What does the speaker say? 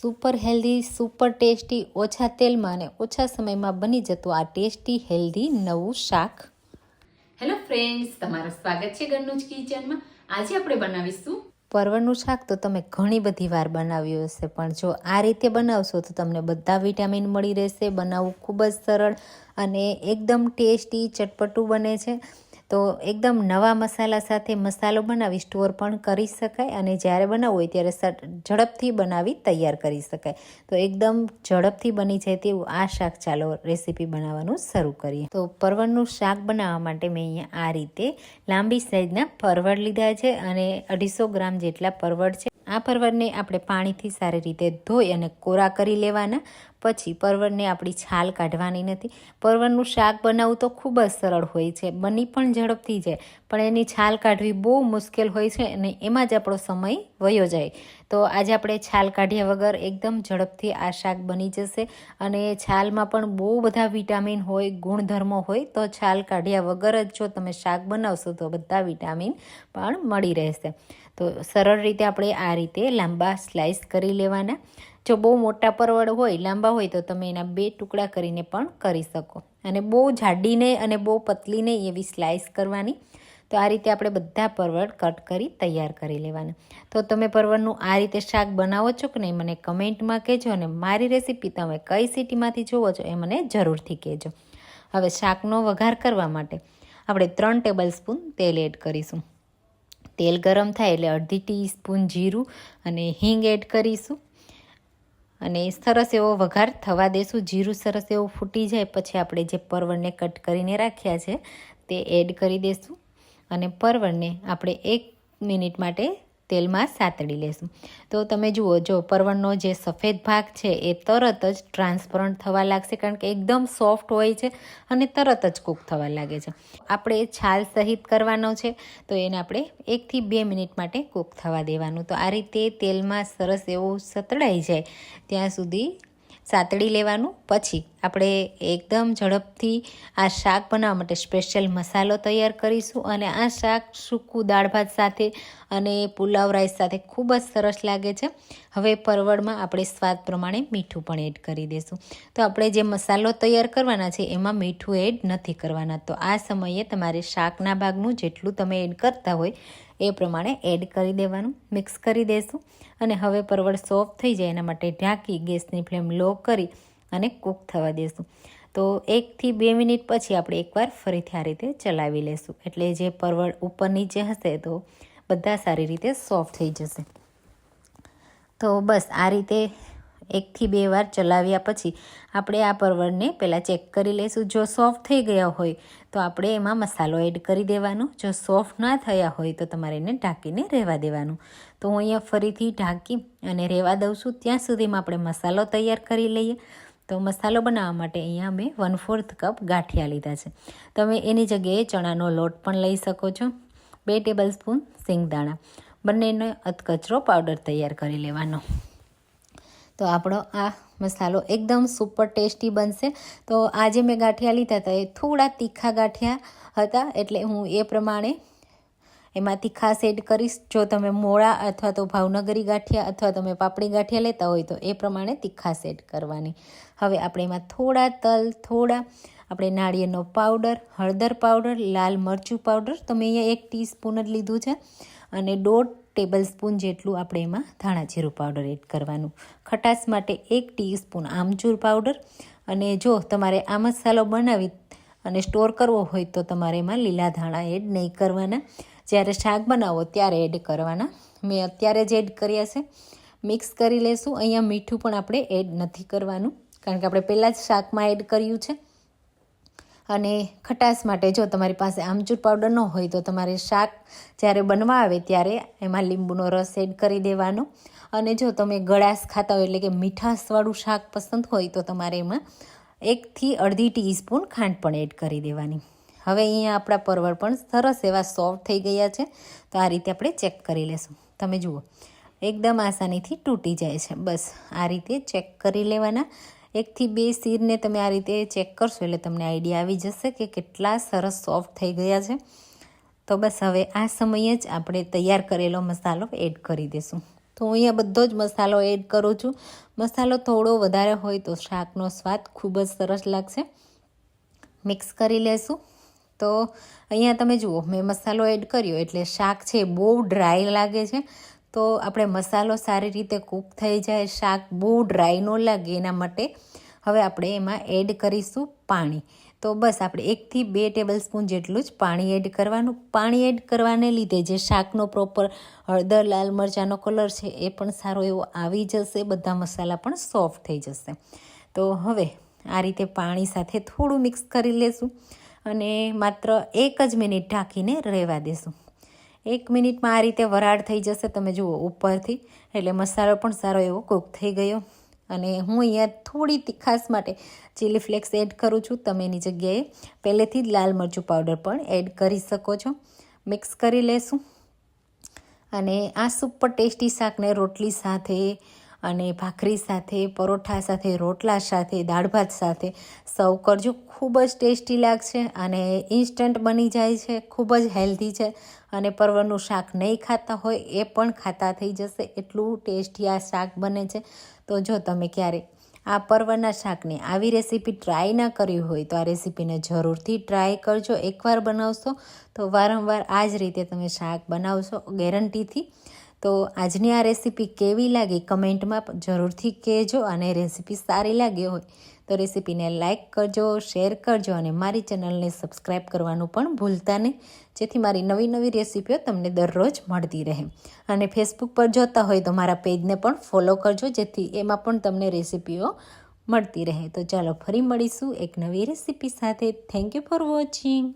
Super healthy super tasty ઓછા તેલમાં અને ઓછા સમયમાં બની જતું આ ટેસ્ટી હેલ્ધી નવું શાક. હેલો ફ્રેન્ડ્સ તમારું સ્વાગત છે ઘરનું જ કિચનમાં. આજે આપણે બનાવીશું પરવળનું શાક તો તમે ઘણી બધી વાર બનાવ્યું હશે પણ જો આ રીતે બનાવશો તો તમને બધા વિટામિન મળી રહેશે બનાવવું ખૂબ જ સરળ અને એકદમ ટેસ્ટી ચટપટું બને છે. તો એકદમ નવા મસાલા સાથે મસાલો બનાવી સ્ટોર પણ કરી શકાય અને જ્યારે બનાવવું હોય ત્યારે ઝડપથી બનાવી તૈયાર કરી શકાય. તો એકદમ ઝડપથી બની જાય તેવું આ શાક ચાલો રેસીપી બનાવવાનું શરૂ કરીએ. તો પરવળનું શાક બનાવવા માટે મેં અહીંયા આ રીતે લાંબી સાઈઝના પરવળ લીધા છે અને અઢીસો ગ્રામ જેટલા પરવળ છે. આ પરવરને આપણે પાણીથી સારી રીતે ધોઈ અને કોરા કરી લેવાના. પછી પરવરને આપણી છાલ કાઢવાની નથી. પરવરનું શાક બનાવવું તો ખૂબ જ સરળ હોય છે. બની પણ ઝડપથી જાય. પણ એની છાલ કાઢવી બહુ મુશ્કેલ હોય છે અને એમાં જ આપણો સમય વયો જાય. તો આજે આપણે છાલ કાઢ્યા વગર એકદમ ઝડપથી આ શાક બની જશે. અને છાલમાં પણ બહુ બધા વિટામિન હોય, ગુણધર્મો હોય, તો છાલ કાઢ્યા વગર જ જો તમે શાક બનાવશો તો બધા વિટામિન પણ મળી રહેશે. તો સરળ રીતે આપણે આ રીતે લાંબા સ્લાઇસ કરી લેવાના. જો બહુ મોટા પરવળ હોય, લાંબા હોય, તો તમે એના બે ટુકડા કરીને પણ કરી શકો. અને બહુ જાડી નહીં અને બહુ પતલી નહીં એવી સ્લાઇસ કરવાની. તો આ રીતે આપણે બધા પરવળ કટ કરી તૈયાર કરી લેવાના. તો તમે પરવળનું આ રીતે શાક બનાવો છો કે નહીં, મને કમેન્ટમાં કહેજો અને મારી રેસીપી તમે કઈ સિટીમાંથી જોવો છો એ મને જરૂરથી કહેજો. હવે શાકનો વઘાર કરવા માટે આપણે ત્રણ ટેબલ સ્પૂન તેલ એડ કરીશું. તેલ ગરમ થાય એટલે અડધી ટીસ્પૂન જીરું અને હિંગ એડ કરીશું. અને સરસ એવો વઘાર થવા દેશું. જીરું સરસ એવું ફૂટી જાય પછી આપણે જે પરવળને કટ કરીને રાખ્યા છે તે એડ કરી દેશું. અને પરવળને આપણે એક મિનિટ માટે તેલમાં સાતડી લેશું. તો તમે જુઓ, જો પરવણનો જે સફેદ ભાગ છે, એ તરત જ ટ્રાન્સપરન્ટ થવા લાગશે કારણ કે એકદમ સોફ્ટ હોય છે અને તરત જ કૂક થવા લાગે છે. આપણે છાલ સહિત કરવાનો છે, તો એને આપણે એકથી બે મિનિટ માટે કૂક થવા દેવાનું. તો આ રીતે તેલમાં સરસ એવું સતળાઈ જાય, ત્યાં સુધી સાતડી લેવાનું. પછી આપણે એકદમ ઝડપથી આ શાક બનાવવા માટે સ્પેશિયલ મસાલો તૈયાર કરીશું અને આ શાક સૂકું દાળ ભાત સાથે અને પુલાવ રાઈસ સાથે ખૂબ જ સરસ લાગે છે. હવે પરવળમાં આપણે સ્વાદ પ્રમાણે મીઠું પણ એડ કરી દઈશું તો આપણે જે મસાલો તૈયાર કરવાના છે એમાં મીઠું એડ નથી કરવાના. તો આ સમયે તમારે શાકના ભાગનું જેટલું તમે એડ કરતા હોય એ પ્રમાણે એડ કરી દેવાનું, મિક્સ કરી દેશું અને હવે પરવળ સોફ્ટ થઈ જાય એના માટે ઢાંકી ગેસની ફ્લેમ લો કરી અને કૂક થવા દેશું. તો એકથી બે મિનિટ પછી આપણે એકવાર ફરીથી આ રીતે ચલાવી લેશું. એટલે જે પરવળ ઉપર નીચે હશે તો બધા સારી રીતે સોફ્ટ થઈ જશે. તો બસ આ રીતે એકથી બે વાર ચલાવ્યા પછી આપણે આ પરવળને પહેલાં ચેક કરી લઈશું. જો સોફ્ટ થઈ ગયા હોય તો આપણે એમાં મસાલો એડ કરી દેવાનો. જો સોફ્ટ ના થયા હોય તો તમારે એને ઢાંકીને રહેવા દેવાનું. તો હું અહીંયા ફરીથી ઢાંકી અને રહેવા દઉં છું. ત્યાં સુધીમાં આપણે મસાલો તૈયાર કરી લઈએ. તો મસાલો બનાવવા માટે અહીંયા મેં વન ફોર્થ કપ ગાંઠિયા લીધા છે. તમે એની જગ્યાએ ચણાનો લોટ પણ લઈ શકો છો. બે ટેબલ સ્પૂન સિંગદાણા બંનેનો અધકચરો પાવડર તૈયાર કરી લેવાનો. તો આપણો આ મસાલો એકદમ સુપર ટેસ્ટી બનશે. તો આજે મેં ગાંઠિયા લીધા હતા, એ થોડા તીખા ગાંઠિયા હતા, એટલે હું એ પ્રમાણે એમાં ખાસ એડ કરીશ. જો તમે મોળા અથવા તો ભાવનગરી ગાંઠિયા અથવા તમે પાપડી ગાંઠિયા લેતા હોય તો એ પ્રમાણે તીખા એડ કરવાની. હવે આપણે એમાં થોડા તલ, થોડા આપણે નાળિયેરનો પાવડર, હળદર પાવડર, લાલ મરચું પાવડર, તો મેં અહીંયા એક ટીસ્પૂન જ લીધું છે. અને દોઢ ટેબલ સ્પૂન જેટલું આપણે એમાં ધાણા જીરું પાવડર એડ કરવાનું. ખટાશ માટે એક ટીસ્પૂન આમચૂર પાવડર. અને જો તમારે આ મસાલો બનાવી અને સ્ટોર કરવો હોય તો તમારે એમાં લીલા ધાણા એડ નહીં કરવાના. જ્યારે શાક બનાવો ત્યારે એડ કરવાના. મેં અત્યારે જ એડ કર્યા છે. મિક્સ કરી લેશું. અહીંયા મીઠું પણ આપણે એડ નથી કરવાનું. કારણ કે આપણે પહેલાં જ શાકમાં એડ કર્યું છે. અને ખટાશ માટે જો તમારી પાસે આમચૂર પાવડર ન હોય તો તમારે શાક જ્યારે બનવા આવે ત્યારે એમાં લીંબુનો રસ એડ કરી દેવાનો. અને જો તમે ગળાશ ખાતા હોય એટલે કે મીઠાશવાળું શાક પસંદ હોય તો તમારે એમાં એકથી અડધી ટીસ્પૂન ખાંડ પણ એડ કરી દેવાની. હવે અહીંયા આપણા પરવળ પણ સરસ એવા સોફ્ટ થઈ ગયા છે. તો આ રીતે આપણે ચેક કરી લેશું. તમે જુઓ, એકદમ આસાનીથી તૂટી જાય છે. બસ આ રીતે ચેક કરી લેવાના. એકથી બે સીરને તમે આ રીતે ચેક કરશો એટલે તમને આઈડિયા આવી જશે કે કેટલા સરસ સોફ્ટ થઈ ગયા છે. તો બસ હવે આ સમયે જ આપણે તૈયાર કરેલો મસાલો એડ કરી દઈશું તો હું અહીંયા બધો જ મસાલો એડ કરું છું. મસાલો થોડો વધારે હોય તો શાકનો સ્વાદ ખૂબ જ સરસ લાગશે. મિક્સ કરી લેશું. તો અહીંયા તમે જુઓ, મેં મસાલો એડ કર્યો એટલે શાક છે બહુ ડ્રાય લાગે છે. તો આપણે મસાલો સારી રીતે કૂક થઈ જાય, શાક બહુ ડ્રાય ન લાગે એના માટે હવે આપણે એમાં એડ કરીશું પાણી. તો બસ આપણે એકથી બે ટેબલ સ્પૂન જેટલું જ પાણી એડ કરવાનું. પાણી એડ કરવાને લીધે જે શાકનો પ્રોપર હળદર, લાલ મરચાંનો કલર છે એ પણ સારો એવો આવી જશે, બધા મસાલા પણ સોફ્ટ થઈ જશે. તો હવે આ રીતે પાણી સાથે થોડું મિક્સ કરી લેશું અને માત્ર એક જ મિનિટ ઢાંકીને રહેવા દેશું. એક મિનિટમાં આ રીતે વરાળ થઈ જશે. તમે જુઓ, ઉપરથી. એટલે મસાલો પણ સારો એવો કૂક થઈ ગયો. અને હું અહીંયા થોડી તીખાસ માટે ચીલી ફ્લેક્સ એડ કરું છું. તમે એની જગ્યાએ પહેલેથી જ લાલ મરચું પાવડર પણ એડ કરી શકો છો. મિક્સ કરી લેશું. અને આ સુપર ટેસ્ટી શાકને રોટલી સાથે અને ભાખરી સાથે, પરોઠા સાથે, રોટલા સાથે, દાળ ભાત સાથે સર્વ કરજો ખૂબ જ ટેસ્ટી લાગશે અને ઇન્સ્ટન્ટ બની જાય છે, ખૂબ જ હેલ્ધી છે અને પરવરનું શાક નહીં ખાતા હોય એ પણ ખાતા થઈ જશે, એટલું ટેસ્ટી આ શાક બને છે. તો જો તમે ક્યારે આ પરવરના શાકની આવી રેસીપી ટ્રાય ના કરી હોય તો આ રેસીપીને જરૂરથી ટ્રાય કરજો, એકવાર બનાવશો તો વારંવાર આ જ રીતે તમે શાક બનાવશો ગેરંટીથી. તો આજની આ રેસીપી કેવી લાગી કમેન્ટમાં જરૂરથી કહેજો અને રેસીપી સારી લાગી હોય તો રેસીપીને લાઇક કરજો, શેર કરજો અને મારી ચેનલને સબસ્ક્રાઈબ કરવાનું પણ ભૂલતા નહીં. જેથી મારી નવી નવી રેસીપીઓ તમને દરરોજ મળતી રહે. અને ફેસબુક પર જોતા હોય તો મારા પેજને પણ ફોલો કરજો, જેથી એમાં પણ તમને રેસીપીઓ મળતી રહે. તો ચાલો ફરી મળીશું એક નવી રેસીપી સાથે. Thank you for watching